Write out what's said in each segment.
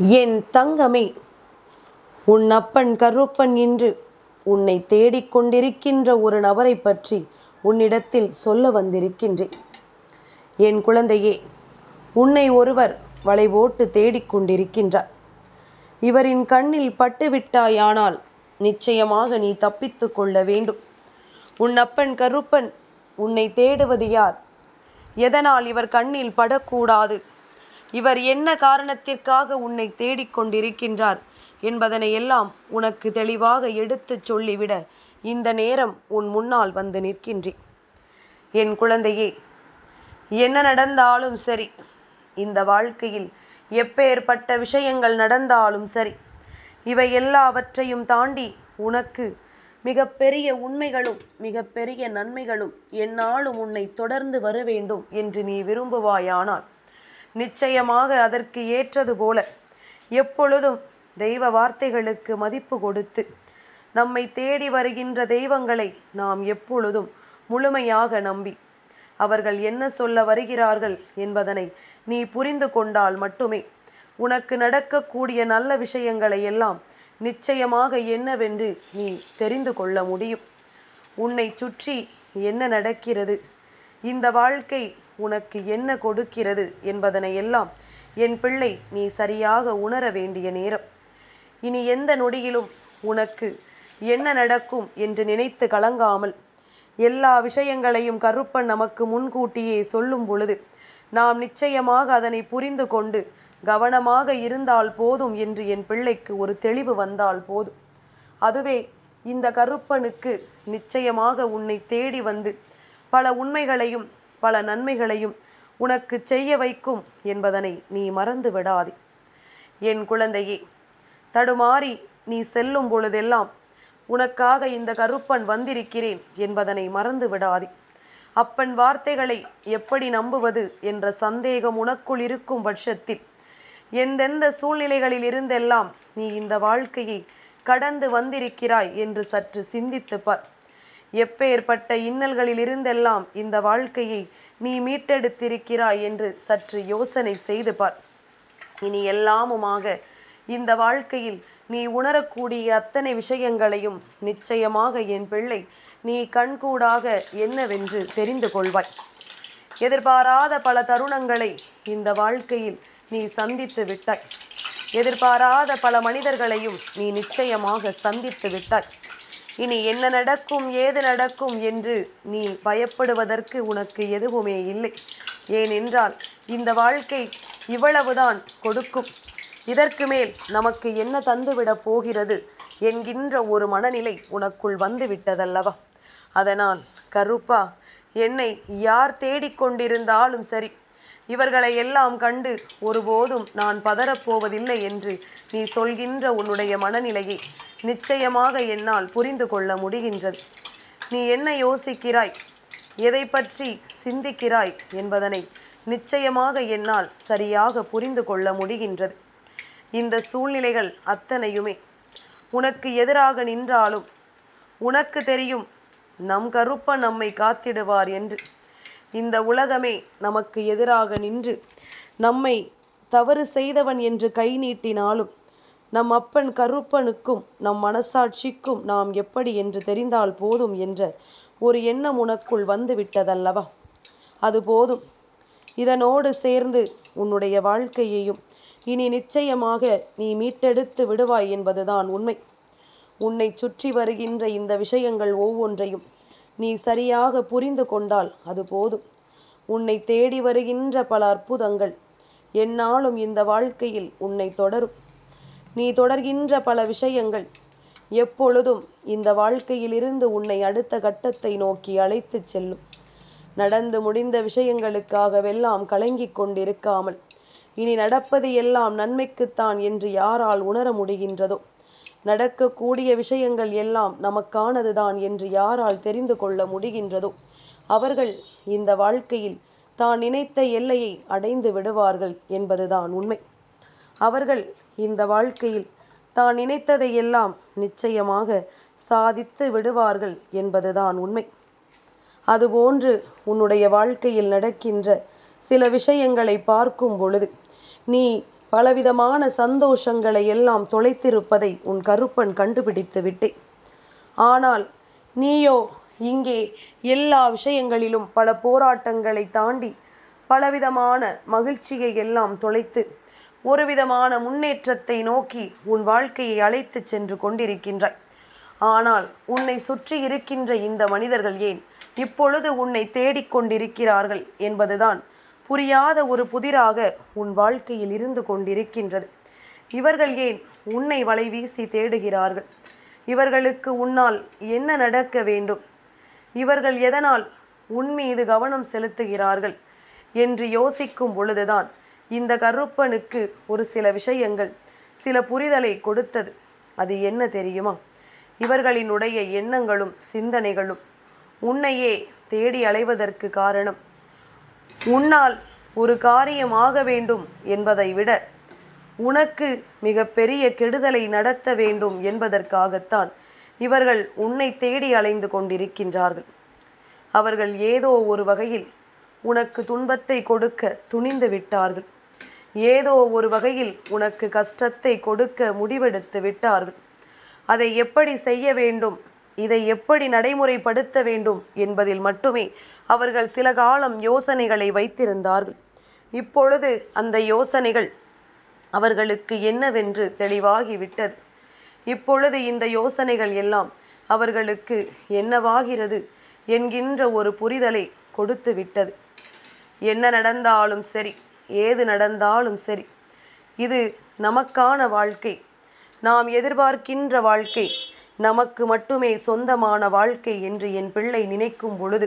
என் தங்கமே உன் அப்பன் கருப்பன் என்று உன்னை தேடிக்கொண்டிருக்கின்ற ஒரு நபரை பற்றி உன்னிடத்தில் சொல்ல வந்திருக்கின்றேன். என் குழந்தையே உன்னை ஒருவர் வளைவோட்டு தேடிக்கொண்டிருக்கின்றார் இவரின் கண்ணில் பட்டுவிட்டாயானால் நிச்சயமாக நீ தப்பித்து கொள்ள வேண்டும். உன் அப்பன் கருப்பன் உன்னை தேடுவது யார்? எதனால் இவர் கண்ணில் படக்கூடாது? இவர் என்ன காரணத்திற்காக உன்னை தேடிக்கொண்டிருக்கின்றார் என்பதனை எல்லாம் உனக்கு தெளிவாக எடுத்துச் சொல்லிவிட இந்த நேரம் உன் முன்னால் வந்து நிற்கின்றேன் என் குழந்தையே என்ன நடந்தாலும் சரி இந்த வாழ்க்கையில் எப்பேற்பட்ட விஷயங்கள் நடந்தாலும் சரி இவை எல்லாவற்றையும் தாண்டி உனக்கு மிகப்பெரிய உண்மைகளும் மிகப்பெரிய நன்மைகளும் என்னாலும் உன்னை தொடர்ந்து வர வேண்டும் என்று நீ விரும்புவாயானால் நிச்சயமாக அதற்கு ஏற்றது போல. எப்பொழுதும் தெய்வ வார்த்தைகளுக்கு மதிப்பு கொடுத்து நம்மை தேடி வருகின்ற தெய்வங்களை நாம் எப்பொழுதும் முழுமையாக நம்பி அவர்கள் என்ன சொல்ல வருகிறார்கள் என்பதனை நீ புரிந்து கொண்டால் மட்டுமே உனக்கு நடக்கக்கூடிய நல்ல விஷயங்களை எல்லாம் நிச்சயமாக என்னவென்று நீ தெரிந்து கொள்ள முடியும். உன்னை சுற்றி என்ன நடக்கிறது? இந்த வாழ்க்கை உனக்கு என்ன கொடுக்கிறது என்பதனை எல்லாம் என் பிள்ளை நீ சரியாக உணர வேண்டிய நேரம். இனி எந்த நொடியிலும் உனக்கு என்ன நடக்கும் என்று நினைத்து கலங்காமல் எல்லா விஷயங்களையும் கருப்பன் நமக்கு முன்கூட்டியே சொல்லும் பொழுது நாம் நிச்சயமாக அதனை புரிந்து கொண்டு கவனமாக இருந்தால் போதும் என்று என் பிள்ளைக்கு ஒரு தெளிவு வந்தால் போதும். அதுவே இந்த கருப்பனுக்கு நிச்சயமாக உன்னை தேடி வந்து பல உண்மைகளையும் பல நன்மைகளையும் உனக்கு செய்ய வைக்கும் என்பதனை நீ மறந்து விடாதே. என் குழந்தையே தடுமாறி நீ செல்லும் பொழுதெல்லாம் உனக்காக இந்த கருப்பன் வந்திருக்கிறேன் என்பதனை மறந்து விடாதே. அப்பன் வார்த்தைகளை எப்படி நம்புவது என்ற சந்தேகம் உனக்குள் இருக்கும் பட்சத்தில் எந்தெந்த சூழ்நிலைகளில் இருந்தெல்லாம் நீ இந்த வாழ்க்கையை கடந்து வந்திருக்கிறாய் என்று சற்று சிந்தித்து பார். எப்பேற்பட்ட இன்னல்களில் இருந்தெல்லாம் இந்த வாழ்க்கையை நீ மீட்டெடுத்திருக்கிறாய் என்று சற்று யோசனை செய்து பார். இனி எல்லாமுமாக இந்த வாழ்க்கையில் நீ உணரக்கூடிய அத்தனை விஷயங்களையும் நிச்சயமாக என் பிள்ளை நீ கண்கூடாக என்னவென்று தெரிந்து கொள்வாய். எதிர்பாராத பல தருணங்களை இந்த வாழ்க்கையில் நீ சந்தித்து விட்டாய். எதிர்பாராத பல மனிதர்களையும் நீ நிச்சயமாக சந்தித்து விட்டாய். இனி என்ன நடக்கும் ஏது நடக்கும் என்று நீ பயப்படுவதற்கு உனக்கு எதுவுமே இல்லை. ஏனென்றால் இந்த வாழ்க்கை இவ்வளவுதான் கொடுக்கும். இதற்கு மேல் நமக்கு என்ன தந்துவிடப் போகிறது என்கின்ற ஒரு மனநிலை உனக்குள் வந்து விட்டதல்லவா அதனால் கருப்பா என்னை யார் தேடிக்கொண்டிருந்தாலும் சரி இவர்களை எல்லாம் கண்டு ஒருபோதும் நான் பதறப்போவதில்லை என்று நீ சொல்கின்ற உன்னுடைய மனநிலையை நிச்சயமாக என்னால் புரிந்து கொள்ள முடிகின்றது. நீ என்ன யோசிக்கிறாய்? எதை பற்றி சிந்திக்கிறாய் என்பதனை நிச்சயமாக என்னால் சரியாக புரிந்து கொள்ள முடிகின்றது. இந்த சூழ்நிலைகள் அத்தனையுமே உனக்கு எதிராக நின்றாலும் உனக்கு தெரியும் நம் கருப்ப நம்மை காத்திடுவார் என்று. இந்த உலகமே நமக்கு எதிராக நின்று நம்மை தவறு செய்தவன் என்று கை நீட்டினாலும் நம் அப்பன் கருப்பனுக்கும் நம் மனசாட்சிக்கும் நாம் எப்படி என்று தெரிந்தால் போதும் என்ற ஒரு எண்ணம் உனக்குள் வந்துவிட்டதல்லவா? அது போதும். இதனோடு சேர்ந்து உன்னுடைய வாழ்க்கையையும் இனி நிச்சயமாக நீ மீட்டெடுத்து விடுவாய் என்பதுதான் உண்மை. உன்னை சுற்றி வருகின்ற இந்த விஷயங்கள் ஒவ்வொன்றையும் நீ சரியாக புரிந்து கொண்டால் அது போதும். உன்னை தேடி வருகின்ற பல அற்புதங்கள் என்னாலும் இந்த வாழ்க்கையில் உன்னை தொடரும். நீ தொடர்கின்ற பல விஷயங்கள் எப்பொழுதும் இந்த வாழ்க்கையிலிருந்து உன்னை அடுத்த கட்டத்தை நோக்கி அழைத்துச் செல்லும். நடந்து முடிந்த விஷயங்களுக்காகவெல்லாம் கலங்கிக் கொண்டிருக்காமல் இனி நடப்பது எல்லாம் நன்மைக்குத்தான் என்று யாரால் உணர முடிகின்றதோ? நடக்கக்கூடிய விஷயங்கள் எல்லாம் நமக்கானதுதான் என்று யாரால் தெரிந்து கொள்ள முடிகின்றதோ? அவர்கள் இந்த வாழ்க்கையில் தான் நினைத்த எல்லையை அடைந்து விடுவார்கள் என்பதுதான் உண்மை. அவர்கள் இந்த வாழ்க்கையில் தான் நினைத்ததை எல்லாம் நிச்சயமாக சாதித்து விடுவார்கள் என்பதுதான் உண்மை. அதுபோன்று உன்னுடைய வாழ்க்கையில் நடக்கின்ற சில விஷயங்களை பார்க்கும் பொழுது நீ பலவிதமான சந்தோஷங்களை எல்லாம் தொலைத்திருப்பதை உன் கருப்பன் கண்டுபிடித்து விட்டேன் ஆனால் நீயோ இங்கே எல்லா விஷயங்களிலும் பல போராட்டங்களை தாண்டி பலவிதமான மகிழ்ச்சியை எல்லாம் தொலைத்து ஒரு விதமான முன்னேற்றத்தை நோக்கி உன் வாழ்க்கையை அழைத்துச் சென்று கொண்டிருக்கின்றாய். ஆனால் உன்னை சுற்றி இருக்கின்ற இந்த மனிதர்கள் ஏன் இப்பொழுது உன்னை தேடிக்கொண்டிருக்கிறார்கள் என்பதுதான் புரியாத ஒரு புதிராக உன் வாழ்க்கையில் இருந்து கொண்டிருக்கின்றது. இவர்கள் ஏன் உன்னை வலை வீசி தேடுகிறார்கள்? இவர்களுக்கு உன்னால் என்ன நடக்க வேண்டும்? இவர்கள் எதனால் உன் மீது கவனம் செலுத்துகிறார்கள்? என்று யோசிக்கும் பொழுதுதான் இந்த கருப்பனுக்கு ஒரு சில விஷயங்கள் சில புரிதலை கொடுத்தது. அது என்ன தெரியுமா? இவர்களினுடைய எண்ணங்களும் சிந்தனைகளும் உன்னையே தேடி அலைவதற்கு காரணம் உன்னால் ஒரு காரியம் ஆக வேண்டும் என்பதை விட உனக்கு மிக பெரிய கெடுதலை நடத்த வேண்டும் என்பதற்காகத்தான் இவர்கள் உன்னை தேடி அலைந்து கொண்டிருக்கின்றார்கள். அவர்கள் ஏதோ ஒரு வகையில் உனக்கு துன்பத்தை கொடுக்க துணிந்து விட்டார்கள். ஏதோ ஒரு வகையில் உனக்கு கஷ்டத்தை கொடுக்க முடிவெடுத்து விட்டார்கள். அதை எப்படி செய்ய வேண்டும் இதை எப்படி நடைமுறைப்படுத்த வேண்டும் என்பதில் மட்டுமே அவர்கள் சில காலம் யோசனைகளை வைத்திருந்தார்கள். இப்பொழுது அந்த யோசனைகள் அவர்களுக்கு என்னவென்று தெளிவாகிவிட்டது. இப்பொழுது இந்த யோசனைகள் எல்லாம் அவர்களுக்கு என்னவாகிறது என்கின்ற ஒரு புரிதலை கொடுத்து விட்டது என்ன நடந்தாலும் சரி ஏது நடந்தாலும் சரி இது நமக்கான வாழ்க்கை. நாம் எதிர்பார்க்கின்ற வாழ்க்கை. நமக்கு மட்டுமே சொந்தமான வாழ்க்கை என்று என் பிள்ளை நினைக்கும் பொழுது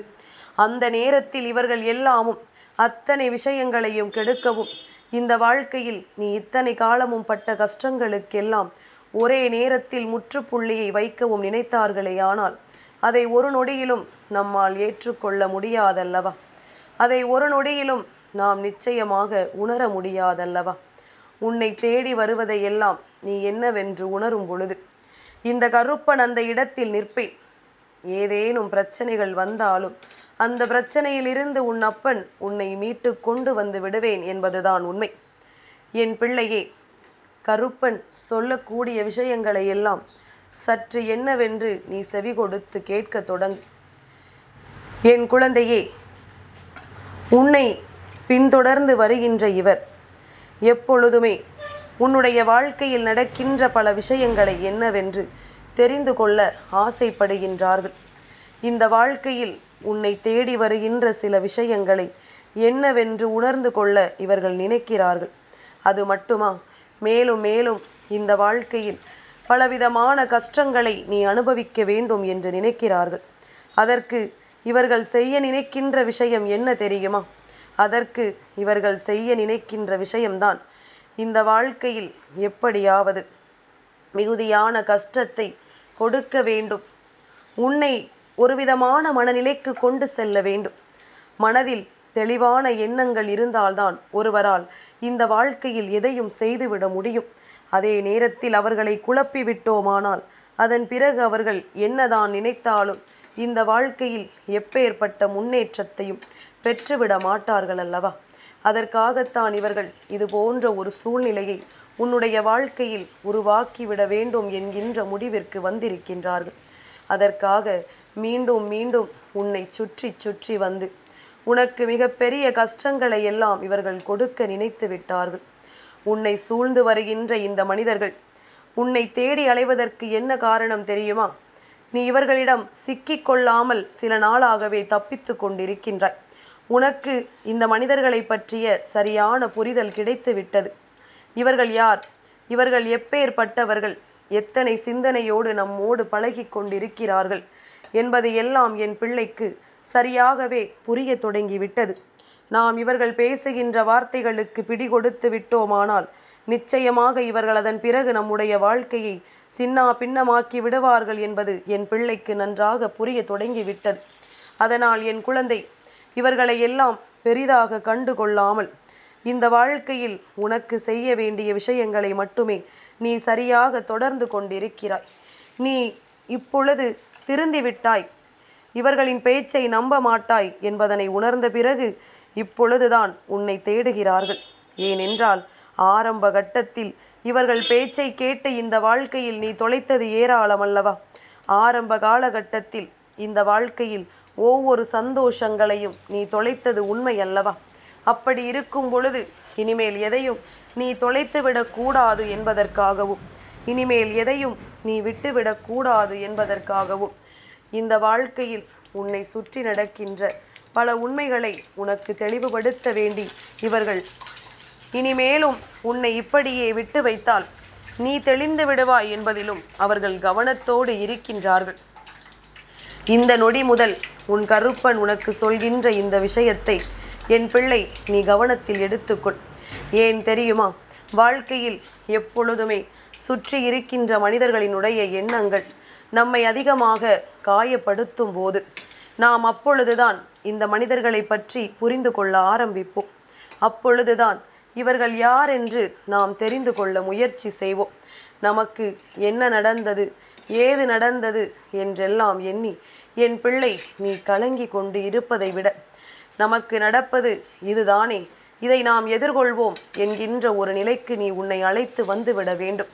அந்த நேரத்தில் இவர்கள் எல்லாமும் அத்தனை விஷயங்களையும் கெடுக்கவும் இந்த வாழ்க்கையில் நீ இத்தனை காலமும் பட்ட கஷ்டங்களுக்கெல்லாம் ஒரே நேரத்தில் முற்றுப்புள்ளியை வைக்கவும் நினைத்தார்களே ஆனால் அதை ஒரு நொடியிலும் நம்மால் ஏற்றுக்கொள்ள முடியாதல்லவா? அதை ஒரு நொடியிலும் நாம் நிச்சயமாக உணர முடியாதல்லவா? உன்னை தேடி வருவதையெல்லாம் நீ என்னவென்று உணரும் பொழுது இந்த கருப்பன் அந்த இடத்தில் நிற்பேன். ஏதேனும் பிரச்சனைகள் வந்தாலும் அந்த பிரச்சனையிலிருந்து உன் அப்பன் உன்னை மீட்டு கொண்டு வந்து விடுவேன் என்பதுதான் உண்மை. என் பிள்ளையே கருப்பன் சொல்லக்கூடிய விஷயங்களை எல்லாம் சற்று என்னவென்று நீ செவி கொடுத்து கேட்க தொடங்கு. என் குழந்தையே உன்னை பின்தொடர்ந்து வருகின்ற இவர் எப்பொழுதுமே உன்னுடைய வாழ்க்கையில் நடக்கின்ற பல விஷயங்களை என்னவென்று தெரிந்து கொள்ள ஆசைப்படுகின்றார்கள். இந்த வாழ்க்கையில் உன்னை தேடி வருகின்ற சில விஷயங்களை என்னவென்று உணர்ந்து கொள்ள இவர்கள் நினைக்கிறார்கள். அது மட்டுமா? மேலும் மேலும் இந்த வாழ்க்கையில் பலவிதமான கஷ்டங்களை நீ அனுபவிக்க வேண்டும் என்று நினைக்கிறார்கள். அதற்கு இவர்கள் செய்ய நினைக்கின்ற விஷயம் என்ன தெரியுமா? அதற்கு இவர்கள் செய்ய நினைக்கின்ற விஷயம்தான் இந்த வாழ்க்கையில் எப்படியாவது மிகுதியான கஷ்டத்தை கொடுக்க வேண்டும். உன்னை ஒரு விதமான மனநிலைக்கு கொண்டு செல்ல வேண்டும். மனதில் தெளிவான எண்ணங்கள் இருந்தால்தான் ஒருவரால் இந்த வாழ்க்கையில் எதையும் செய்துவிட முடியும். அதே நேரத்தில் அவர்களை குழப்பி விட்டோமானால் அதன் பிறகு அவர்கள் என்னதான் நினைத்தாலும் இந்த வாழ்க்கையில் எப்பேற்பட்ட முன்னேற்றத்தையும் பெற்றுவிட மாட்டார்கள் அல்லவா? அதற்காகத்தான் இவர்கள் இது போன்ற ஒரு சூழ்நிலையை உன்னுடைய வாழ்க்கையில் உருவாக்கிவிட வேண்டும் என்கின்ற முடிவிற்கு வந்திருக்கின்றார்கள். அதற்காக மீண்டும் மீண்டும் உன்னை சுற்றி சுற்றி வந்து உனக்கு மிகப்பெரிய கஷ்டங்களை எல்லாம் இவர்கள் கொடுக்க நினைத்து விட்டார்கள். உன்னை சூழ்ந்து வருகின்ற இந்த மனிதர்கள் உன்னை தேடி அலைவதற்கு என்ன காரணம் தெரியுமா? நீ இவர்களிடம் சிக்கிக் கொள்ளாமல் சில நாளாகவே தப்பித்து கொண்டிருக்கின்றாய். உனக்கு இந்த மனிதர்களை பற்றிய சரியான புரிதல் கிடைத்து விட்டது இவர்கள் யார்? இவர்கள் எப்பேற்பட்டவர்கள்? எத்தனை சிந்தனையோடு நம்மோடு பழகி கொண்டிருக்கிறார்கள்? என்பது எல்லாம் என் பிள்ளைக்கு சரியாகவே புரிய தொடங்கிவிட்டது. நாம் இவர்கள் பேசுகின்ற வார்த்தைகளுக்கு பிடி கொடுத்து விட்டோமானால் நிச்சயமாக இவர்கள் அதன் பிறகு நம்முடைய வாழ்க்கையை சின்னா பின்னமாக்கி விடுவார்கள் என்பது என் பிள்ளைக்கு நன்றாக புரிய தொடங்கிவிட்டது. அதனால் என் குழந்தை இவர்களை எல்லாம் பெரிதாக கண்டு கொள்ளாமல் இந்த வாழ்க்கையில் உனக்கு செய்ய வேண்டிய விஷயங்களை மட்டுமே நீ சரியாக தொடர்ந்து கொண்டிருக்கிறாய். நீ இப்பொழுது திருந்திவிட்டாய். இவர்களின் பேச்சை நம்ப மாட்டாய் என்பதனை உணர்ந்த பிறகு இப்பொழுதுதான் உன்னை தேடுகிறார்கள். ஏனென்றால் ஆரம்ப கட்டத்தில் இவர்கள் பேச்சை கேட்டு இந்த வாழ்க்கையில் நீ தொலைத்தது ஏராளம் அல்லவா? ஆரம்ப காலகட்டத்தில் இந்த வாழ்க்கையில் ஒவ்வொரு சந்தோஷங்களையும் நீ தொலைத்தது உண்மை அல்லவா? அப்படி இருக்கும் பொழுது இனிமேல் எதையும் நீ தொலைத்துவிடக்கூடாது என்பதற்காகவும் இனிமேல் எதையும் நீ விட்டுவிடக்கூடாது என்பதற்காகவும் இந்த வாழ்க்கையில் உன்னை சுற்றி நடக்கின்ற பல உண்மைகளை உனக்கு தெளிவுபடுத்த வேண்டி இவர்கள் இனிமேலும் உன்னை இப்படியே விட்டு வைத்தால் நீ தெளிந்து விடுவாய் என்பதிலும் அவர்கள் கவனத்தோடு இருக்கின்றார்கள். இந்த நொடி முதல் உன் கருப்பன் உனக்கு சொல்கின்ற இந்த விஷயத்தை என் பிள்ளை நீ கவனத்தில் எடுத்துக்கொள். ஏன் தெரியுமா? வாழ்க்கையில் எப்பொழுதுமே சுற்றி இருக்கின்ற மனிதர்களினுடைய எண்ணங்கள் நம்மை அதிகமாக காயப்படுத்தும் போது நாம் அப்பொழுதுதான் இந்த மனிதர்களை பற்றி புரிந்து கொள்ள ஆரம்பிப்போம். அப்பொழுதுதான் இவர்கள் யார் என்று நாம் தெரிந்து கொள்ள முயற்சி செய்வோம். நமக்கு என்ன நடந்தது? ஏது நடந்தது என்றெல்லாம் எண்ணி என் பிள்ளை நீ கலங்கி கொண்டு இருப்பதை விட நமக்கு நடப்பது இதுதானே. இதை நாம் எதிர்கொள்வோம் என்கின்ற ஒரு நிலைக்கு நீ உன்னை அழைத்து வந்துவிட வேண்டும்.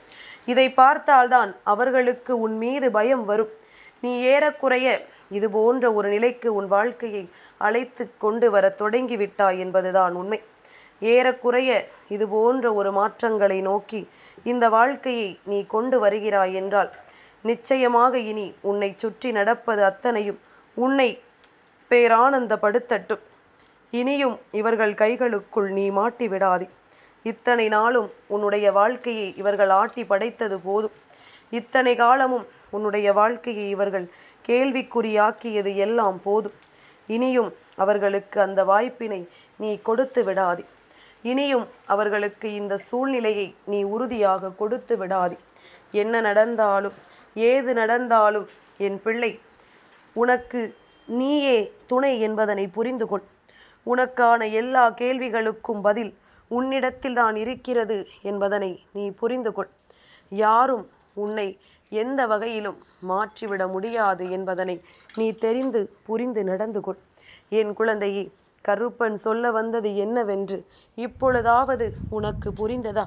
இதை பார்த்தால்தான் அவர்களுக்கு உன் மீது பயம் வரும். நீ ஏறக்குறைய இது போன்ற ஒரு நிலைக்கு உன் வாழ்க்கையை அழைத்து கொண்டு வர தொடங்கிவிட்டாய் என்பதுதான் உண்மை. ஏறக்குறைய இது போன்ற ஒரு மாற்றங்களை நோக்கி இந்த வாழ்க்கையை நீ கொண்டு வருகிறாய் என்றால் நிச்சயமாக இனி உன்னை சுற்றி நடப்பது அத்தனையும் உன்னை பேரானந்தப்படுத்தட்டும். இனியும் இவர்கள் கைகளுக்குள் நீ மாட்டி விடாதே. இத்தனை நாளும் உன்னுடைய வாழ்க்கையை இவர்கள் ஆட்டி படைத்தது போதும். இத்தனை காலமும் உன்னுடைய வாழ்க்கையை இவர்கள் கேள்விக்குறியாக்கியது எல்லாம் போதும். இனியும் அவர்களுக்கு அந்த வாய்ப்பினை நீ கொடுத்து விடாதே. இனியும் அவர்களுக்கு இந்த சூழ்நிலையை நீ உறுதியாக கொடுத்து விடாதே. என்ன நடந்தாலும் ஏது நடந்தாலும் என் பிள்ளை உனக்கு நீயே துணை என்பதனை புரிந்து கொள். உனக்கான எல்லா கேள்விகளுக்கும் பதில் உன்னிடத்தில் தான் இருக்கிறது என்பதனை நீ புரிந்து கொள். யாரும் உன்னை எந்த வகையிலும் மாற்றிவிட முடியாது என்பதனை நீ தெரிந்து புரிந்து நடந்து கொள். என் குழந்தையே கருப்பன் சொல்ல வந்தது என்னவென்று இப்பொழுதாவது உனக்கு புரிந்ததா?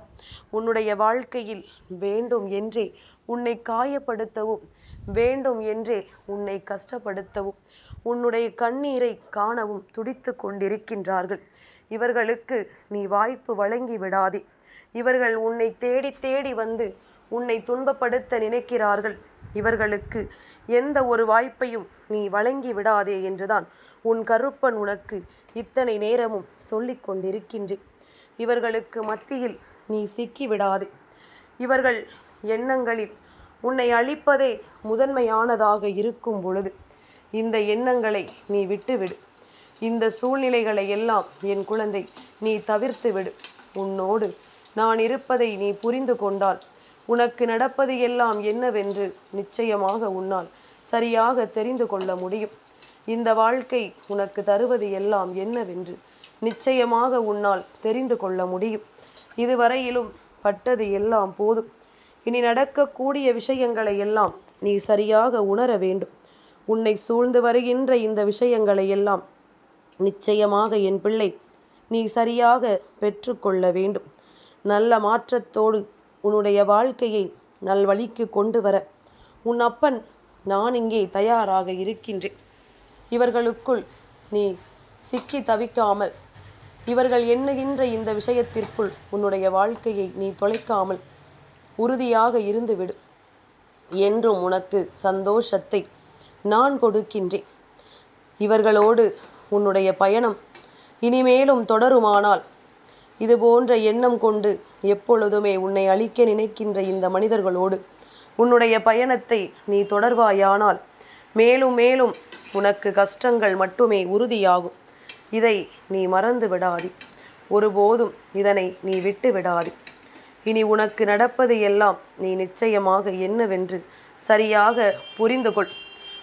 உன்னுடைய வாழ்க்கையில் வேண்டும் என்றே உன்னை காயப்படுத்தவும் வேண்டும் என்றே உன்னை கஷ்டப்படுத்தவும் உன்னுடைய கண்ணீரை காணவும் துடித்து கொண்டிருக்கின்றார்கள். இவர்களுக்கு நீ வாய்ப்பு வழங்கி விடாதே. இவர்கள் உன்னை தேடி தேடி வந்து உன்னை துன்பப்படுத்த நினைக்கிறார்கள். இவர்களுக்கு எந்த ஒரு வாய்ப்பையும் நீ வழங்கி விடாதே என்றுதான் உன் கருப்பன் உனக்கு இத்தனை நேரமும் சொல்லிக் கொண்டிருக்கின்றேன். இவர்களுக்கு மத்தியில் நீ சிக்கி விடாதே இவர்கள் எண்ணங்களில் உன்னை அழிப்பதே முதன்மையானதாக இருக்கும் பொழுது இந்த எண்ணங்களை நீ விட்டுவிடு. இந்த சூழ்நிலைகளை எல்லாம் என் குழந்தை நீ தவிர்த்து விடு உன்னோடு நான் இருப்பதை நீ புரிந்து கொண்டால் உனக்கு நடப்பது எல்லாம் என்னவென்று நிச்சயமாக உன்னால் சரியாக தெரிந்து கொள்ள முடியும். இந்த வாழ்க்கை உனக்கு தருவது எல்லாம் என்னவென்று நிச்சயமாக உன்னால் தெரிந்து கொள்ள முடியும். இதுவரையிலும் பட்டது எல்லாம் போதும். இனி நடக்கக்கூடிய விஷயங்களை எல்லாம் நீ சரியாக உணர வேண்டும். உன்னை சூழ்ந்து வருகின்ற இந்த விஷயங்களை எல்லாம் நிச்சயமாக என் பிள்ளை நீ சரியாக பெற்றுக்கொள்ள வேண்டும். நல்ல மாற்றத்தோடு உன்னுடைய வாழ்க்கையை நல்வழிக்கு கொண்டு வர. உன் அப்பன் நான் இங்கே தயாராக இருக்கின்றேன். இவர்களுக்குள் நீ சிக்கி தவிக்காமல் இவர்கள் எண்ணுகின்ற இந்த விஷயத்திற்குள் உன்னுடைய வாழ்க்கையை நீ தொலைக்காமல் உறுதியாக இருந்துவிடு. என்றும் உனக்கு சந்தோஷத்தை நான் கொடுக்கின்றேன். இவர்களோடு உன்னுடைய பயணம் இனிமேலும் தொடருமானால் இது போன்ற எண்ணம் கொண்டு எப்பொழுதுமே உன்னை அழிக்க நினைக்கின்ற இந்த மனிதர்களோடு உன்னுடைய பயணத்தை நீ தொடர்வாயானால் மேலும் மேலும் உனக்கு கஷ்டங்கள் மட்டுமே உறுதியாகும். இதை நீ மறந்து விடாதே ஒருபோதும் இதனை நீ விட்டு விடாதே இனி உனக்கு நடப்பது எல்லாம் நீ நிச்சயமாக என்னவென்று சரியாக புரிந்து கொள்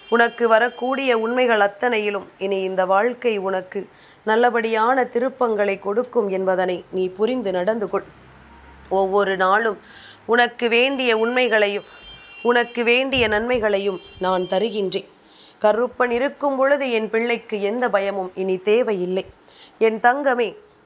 உனக்கு வரக்கூடிய உண்மைகள் அத்தனையிலும் இனி இந்த வாழ்க்கை உனக்கு நல்லபடியான திருப்பங்களை கொடுக்கும் என்பதனை நீ புரிந்து நடந்து கொள் ஒவ்வொரு நாளும் உனக்கு வேண்டிய உண்மைகளையும் உனக்கு வேண்டிய நன்மைகளையும் நான் தருகின்றேன். கருப்பன் இருக்கும் பொழுது என் பிள்ளைக்கு எந்த பயமும் இனி தேவையில்லை. என் தங்கமே